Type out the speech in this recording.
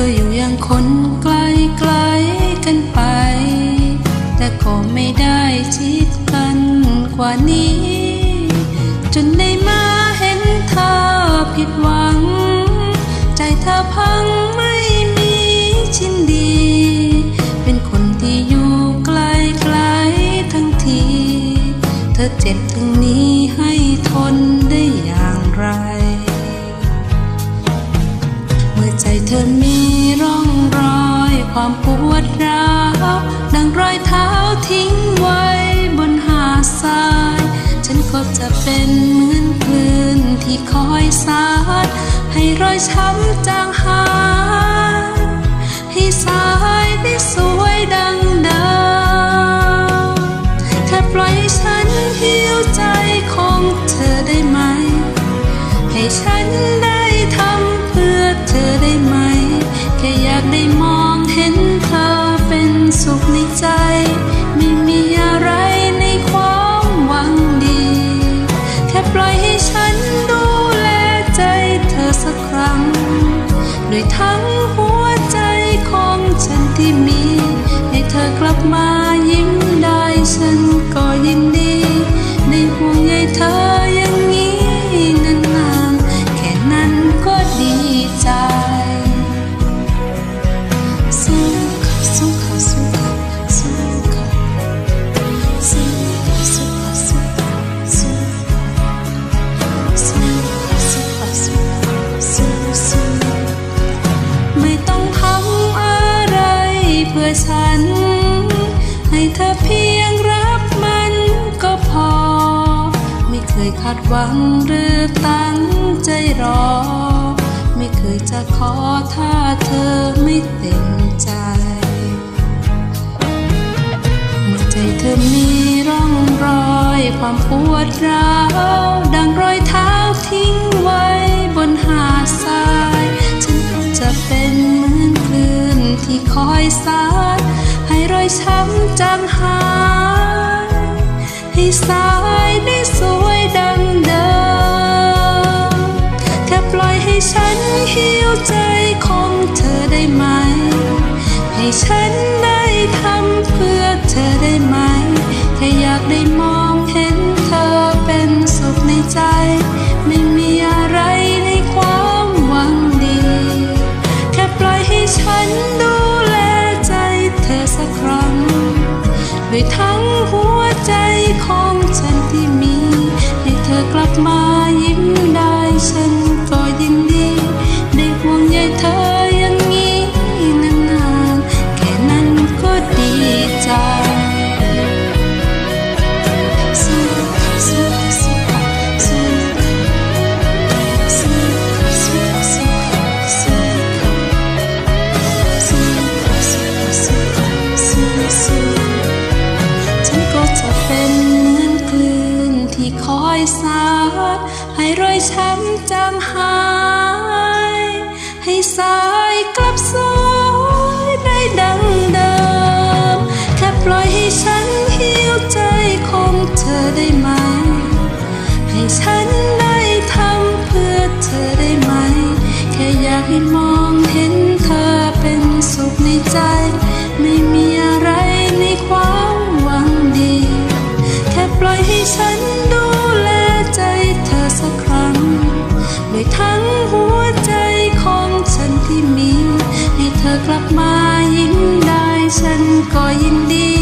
ก็อยู่อย่างคนไกลไกลกันไป แต่ก็ไม่ได้ชิดกันกว่านี้ จนได้มาเห็นเธอผิดหวัง ใจเธอพังไม่มีชิ้นดี เป็นคนที่อยู่ไกลไกลทั้งที เธอเจ็บถึงนี้ให้ทนได้อย่างไร เมื่อใจเธอ ความปวดร้าวดังรอยเท้าทิ้งไว้บนหาดทราย ฉันก็จะเป็นเหมือนคลื่นที่คอยสาดให้รอยช้ำจางหาย ใจ ไม่มีอะไรในความหวังดี แค่ปล่อยให้ฉันดูแลใจเธอสักครั้ง โดยทั้งหัวใจของฉันที่มี ให้เธอกลับมายิ้มได้ฉันก็ยินดี ในห่วงใยเธออย่างนี้นานๆ แค่นั้นก็ดีใจสู้ค่ะ เธอเพียงรับมันก็พอ ไม่เคยคาดหวังหรือตั้งใจรอ ไม่เคยจะขอถ้าเธอไม่เต็มใจเมื่อใจเธอมีร่องรอยความปวดร้าวดังรอยเท้าทิ้งไว้บนหาดทราย ฉันก็จะเป็นเหมือนคลื่นที่คอยสาด ให้รอยช้ำจางหาย ให้สายได้สวยดัง my ให้รอยช้ำจางหาย ให้สายกลับสวยได้ดังเดิม แค่ปล่อยให้ฉันหิวใจของเธอได้ไหม ให้ฉันได้ทำเพื่อเธอได้ไหม แค่อยากให้มองเห็นเธอเป็นสุขในใจ ก็ยินดี